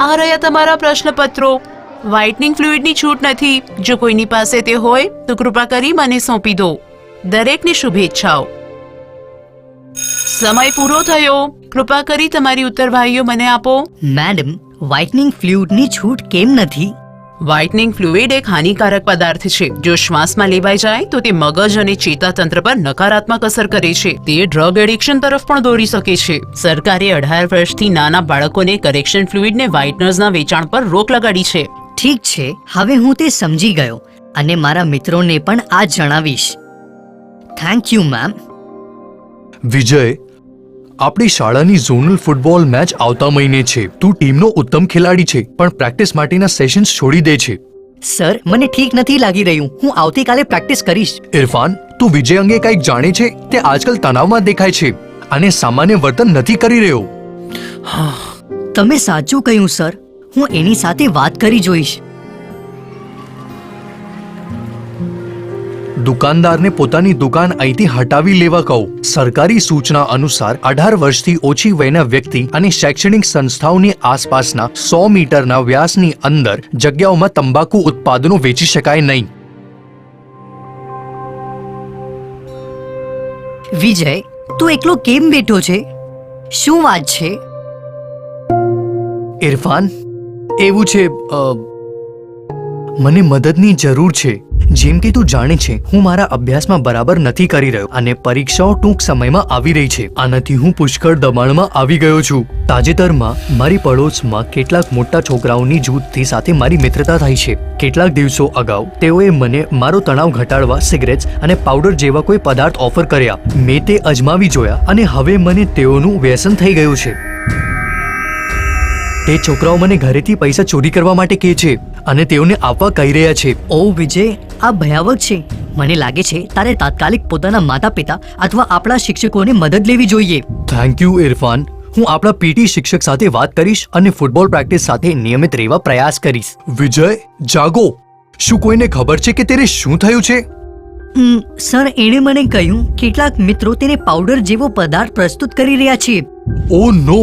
આ રહ્યા તમારા પ્રશ્નપત્રો. વ્હાઇટનિંગ ફ્લુઇડની છૂટ નથી. જો કોઈની પાસે તે હોય, તો કૃપા કરી મને સોંપી દો. દરેકને શુભેચ્છાઓ. સમય પૂરો થયો. કૃપા કરી તમારી ઉત્તરવાહીઓ મને આપો. મેડમ વ્હાઇટનિંગ ફ્લુઇડની છૂટ કેમ નથી? વ્હાઇટનિંગ ફ્લુઇડ એક હાનિકારક પદાર્થ છે. જો શ્વાસમાં લેવાઈ જાય તો તે મગજ અને ચેતાતંત્ર પર નકારાત્મક અસર કરે છે. તે ડ્રગ એડિક્શન તરફ પણ દોરી શકે છે. સરકારે અઢાર વર્ષથી નાના બાળકોને કરેક્શન ફ્લુઇડને વ્હાઇટનર્સના વેચાણ પર રોક લગાડી છે. ઠીક છે હવે હું તે સમજી ગયો અને મારા મિત્રોને પણ આ જણાવીશ. થેન્ક યુ મેમ વિજય આપણી શાળાની ઝોનલ ફૂટબોલ મેચ આવતા મહિને છે. તું ટીમનો ઉત્તમ ખેલાડી છે પણ પ્રેક્ટિસ માટેના સેશન્સ છોડી દે છે. સર મને ઠીક નથી લાગી રહ્યું. હું આવતીકાલે પ્રેક્ટિસ કરીશ. ઇરફાન તું વિજય અંગે કંઈક જાણે છે? તે આજકાલ તણાવમાં દેખાય છે. અને સામાન્ય વર્તન નથી કરી રહ્યો. તમે સાચું કહ્યું સર. હું એની સાથે વાત કરી જોઈશ. દુકાનદારને પોતાની દુકાન અહીંથી હટાવી લેવા કહો. સરકારી સૂચના અનુસાર અઢાર વર્ષથી ઓછી વયના વ્યક્તિ અને શૈક્ષણિક સંસ્થાઓની આસપાસના સો મીટરના વ્યાસની અંદર જગ્યાઓમાં તંબાકુ ઉત્પાદનો વેચી શકાય નહીં. વિજય તું એકલો કેમ બેઠો છે? શું વાત છે? ઇરફાન એવું છે મને મદદની જરૂર છે. જેમ કે તું જાણે છે, હું મારા અભ્યાસમાં બરાબર નથી કરી રહ્યો અને પરીક્ષાઓ ટૂંક સમયમાં આવી રહી છે. આનાથી હું પુષ્કળ દબાણમાં આવી ગયો છું. તાજેતરમાં, મારી પડોશમાં કેટલાક મોટા છોકરાઓની જૂથથી સાથે મારી મિત્રતા થઈ છે. કેટલાક દિવસો અગાઉ, તેઓએ મને મારો તણાવ ઘટાડવા સિગરેટ્સ અને પાવડર જેવા કોઈ પદાર્થ ઓફર કર્યા. મેં તે અજમાવી જોયા અને હવે મને તેઓનું વ્યસન થઈ ગયું છે. તે છોકરાઓ મને ઘરેથી પૈસા ચોરી કરવા માટે કહે છે અને તેઓને આપવા કહી રહ્યા છે. ઓ વિજય આ ભયાવક છે. મને લાગે છે તારે તાત્કાલિક પોતાના માતા પિતા અથવા આપણા શિક્ષકોને મદદ લેવી જોઈએ. Thank you Irfan. હું આપણા પીટી શિક્ષક સાથે વાત કરીશ અને ફૂટબોલ પ્રેક્ટિસ સાથે નિયમિત રહેવા પ્રયાસ કરીશ. વિજય જાગો. શું કોઈને ખબર છે કે તેને શું થયું છે? સર એણે મને કહ્યું કેટલાક મિત્રો તેને પાવડર જેવો પદાર્થ પ્રસ્તુત કરી રહ્યા છે. ઓ નો.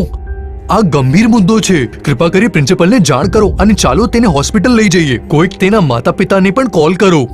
આ ગંભીર મુદ્દો છે. કૃપા કરી પ્રિન્સિપલને જાણ કરો અને ચાલો તેને હોસ્પિટલ લઈ જઈએ. કોઈક તેના માતા પિતાને પણ કોલ કરો.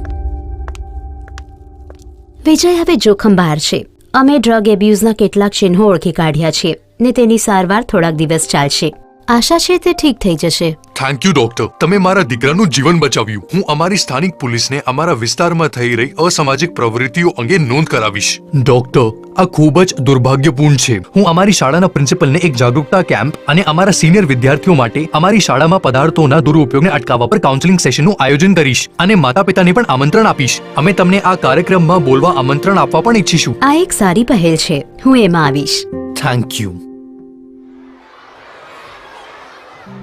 વિજય હવે જોખમ બહાર છે. અમે ડ્રગ એબ્યુઝના કેટલાક ચિહ્નો ઓળખી કાઢ્યા છે ને તેની સારવાર થોડાક દિવસ ચાલશે. આશા છે તે ઠીક થઈ જશે. થેન્ક યુ ડોક્ટર તમે મારા દીકરાનું જીવન બચાવ્યું. હું અમારી સ્થાનિક પોલીસને અમારા વિસ્તારમાં થઈ રહી અસામાજિક પ્રવૃત્તિઓ અંગે નોંધ કરાવીશ. ડોક્ટર આ ખૂબ જ દુર્ભાગ્યપૂર્ણ છે. હું અમારી શાળાના પ્રિન્સિપલને એક જાગૃતતા કેમ્પ અને અમારા સિનિયર વિદ્યાર્થીઓ માટે અમારી શાળામાં પદાર્થોના દુરુપયોગને અટકાવવા પર કાઉન્સેલિંગ સેશનનું આયોજન કરીશ અને માતા પિતાને પણ આમંત્રણ આપીશ. અમે તમને આ કાર્યક્રમમાં બોલવા આમંત્રણ આપવા પણ ઈચ્છીશું. આ એક સારી પહેલ છે. હું એમાં આવીશ. થેન્ક યુ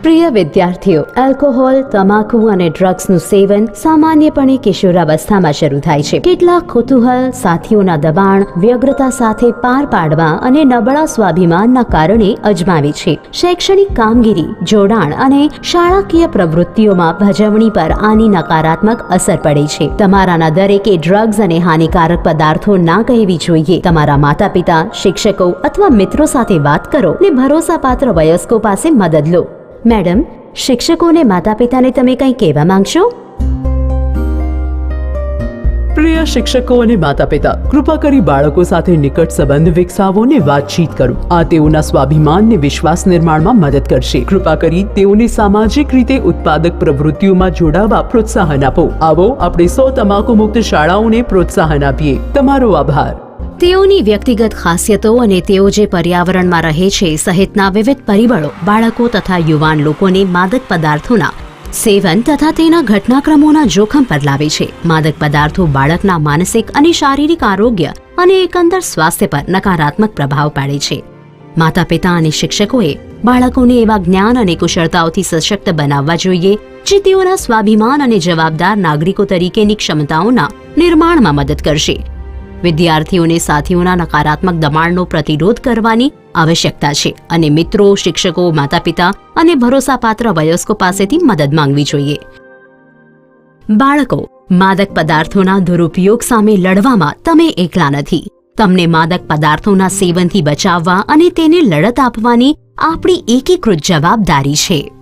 પ્રિય વિદ્યાર્થીઓ આલ્કોહોલ તમાકુ અને ડ્રગ્સનું સેવન સામાન્યપણે કિશોરાવસ્થામાં શરૂ થાય છે. કેટલાક કુતૂહલ, સાથીઓના દબાણ, વ્યગ્રતા સાથે પાર પાડવા અને નબળા સ્વાભિમાનના કારણે અજમાવે છે. શૈક્ષણિક કામગીરી, જોડાણ અને શાળાકીય પ્રવૃત્તિઓમાં ભજવણી પર આની નકારાત્મક અસર પડે છે. તમારાના દરેકે ડ્રગ્સ અને હાનિકારક પદાર્થો ના કહેવી જોઈએ. તમારા માતા પિતા શિક્ષકો અથવા મિત્રો સાથે વાત કરો ને ભરોસાપાત્ર વયસ્કો પાસે મદદ લો. મેડમ, શિક્ષકોને માતા પિતાને તમે કંઈ કહેવા માંગશો? પ્રિય શિક્ષકો અને માતા પિતા કૃપા કરી બાળકો સાથે નિકટ સંબંધ વિકસાવો ને વાતચીત કરો. આ તેઓના સ્વાભિમાન ને વિશ્વાસ નિર્માણમાં મદદ કરશે. કૃપા કરી તેઓને સામાજિક રીતે ઉત્પાદક પ્રવૃત્તિઓમાં જોડાવા પ્રોત્સાહન આપો. આવો, આપણે સૌ તમાકુ મુક્ત શાળાઓને પ્રોત્સાહન આપીએ. તમારો આભાર. તેઓની વ્યક્તિગત ખાસિયતો અને તેઓ જે પર્યાવરણમાં રહે છે સહિતના વિવિધ પરિબળો, બાળકો તથા યુવાન લોકોને માદક પદાર્થોના સેવન તથા તેના ઘટનાક્રમોના જોખમ પર લાવે છે. માદક પદાર્થો બાળકના માનસિક અને શારીરિક આરોગ્ય અને એકંદર સ્વાસ્થ્ય પર નકારાત્મક પ્રભાવ પાડે છે. માતા પિતા અને શિક્ષકોએ બાળકોને એવા જ્ઞાન અને કુશળતાઓથી સશક્ત બનાવવા જોઈએ, જે તેઓના સ્વાભિમાન અને જવાબદાર નાગરિકો તરીકેની ક્ષમતાઓના નિર્માણમાં મદદ કરશે. વિદ્યાર્થીઓને સાથીઓના નકારાત્મક દબાણનો પ્રતિરોધ કરવાની આવશ્યકતા છે અને મિત્રો, શિક્ષકો માતા પિતા અને ભરોસાપાત્ર વયસ્કો પાસેથી મદદ માંગવી જોઈએ. બાળકો, માદક પદાર્થોના દુરુપયોગ સામે લડવામાં તમે એકલા નથી. તમને માદક પદાર્થોના સેવનથી બચાવવા અને તેને લડત આપવાની આપણી એકીકૃત જવાબદારી છે.